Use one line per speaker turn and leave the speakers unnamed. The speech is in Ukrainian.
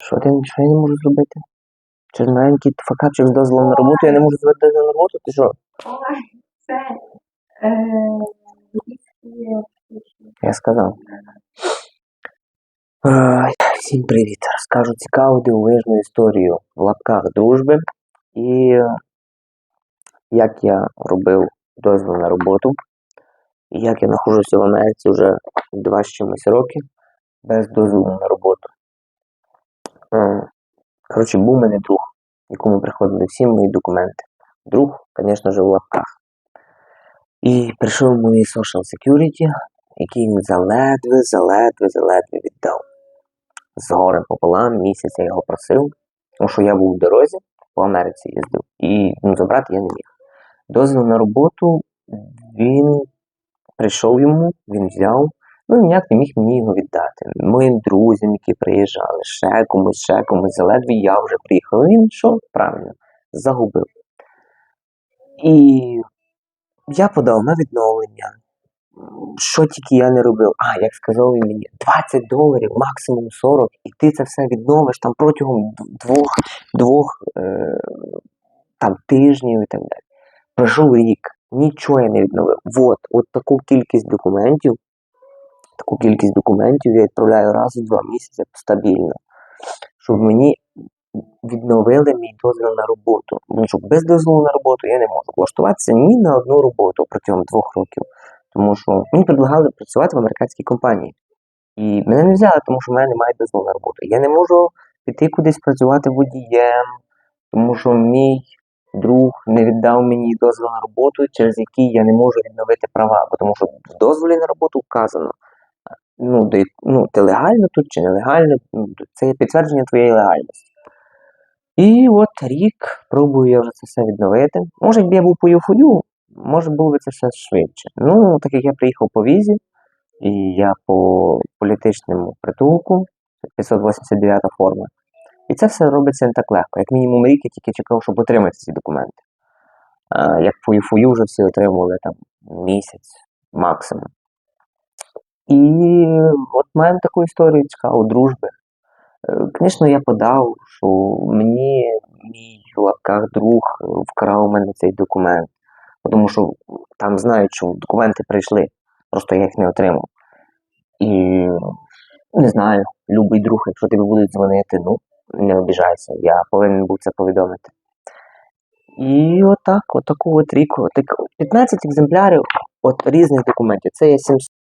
Що ти що я не можу зробити? Через маленький факап через дозвіл на роботу я не можу зробити дозвіл на роботу? Ти що?
Ой, це е,
Я сказав. Ай, Всім привіт! Розкажу цікаву дивовижну історію в лапках дружби і е, як я робив дозвіл на роботу, і як я знаходжуся в Америці вже два з чимось роки без дозволу на роботу. Е, Коротше, був у мене друг, якому приходили всі мої документи. Друг, звісно ж, в лапках. І прийшов мій social security, який він заледве, заледве, заледве віддав. З горем пополам, місяць я його просив, тому що я був в дорозі, по Америці їздив, і ну, забрати я не міг. Дозвіл на роботу він прийшов йому, він взяв, ну ніяк не міг мені його віддати. Моїм друзям, які приїжджали, ще комусь, ще комусь, заледве я вже приїхав. Він що? Правильно, загубив. І я подав на відновлення. Що тільки я не робив. А, як сказав він мені, 20 доларів, максимум 40, і ти це все відновиш там протягом двох, двох е, там, тижнів і так далі. Пройшов рік, нічого я не відновив. От, от таку кількість документів, таку кількість документів я відправляю раз у два місяці стабільно, щоб мені відновили мій дозвіл на роботу. Тому що без дозволу на роботу я не можу влаштуватися ні на одну роботу протягом двох років. Тому що мені предлагали працювати в американській компанії. І мене не взяли, тому що в мене немає дозволу на роботу. Я не можу піти кудись працювати водієм, тому що мій друг не віддав мені дозвіл на роботу, через який я не можу відновити права. Тому що в дозволі на роботу вказано, ну, де, ну, ти легально тут чи нелегально, ну, це є підтвердження твоєї легальності. І от рік пробую я вже це все відновити. Може, якби я був по ЮФОЮ, може було б це все швидше. Ну, так як я приїхав по візі, і я по політичному притулку, 589 форма. І це все робиться не так легко. Як мінімум рік я тільки чекав, щоб отримати ці документи. А, як по ЮФОЮ вже всі отримували там місяць максимум. І от маємо таку історію цікаву дружби. Звісно, я подав, що мені мій в лапках друг е, вкрав у мене цей документ. Тому що там знають, що документи прийшли, просто я їх не отримав. І не знаю, любий друг, якщо тобі будуть дзвонити, ну, не обіжайся, я повинен був це повідомити. І отак, отаку от рік, 15 екземплярів от різних документів. Це є 700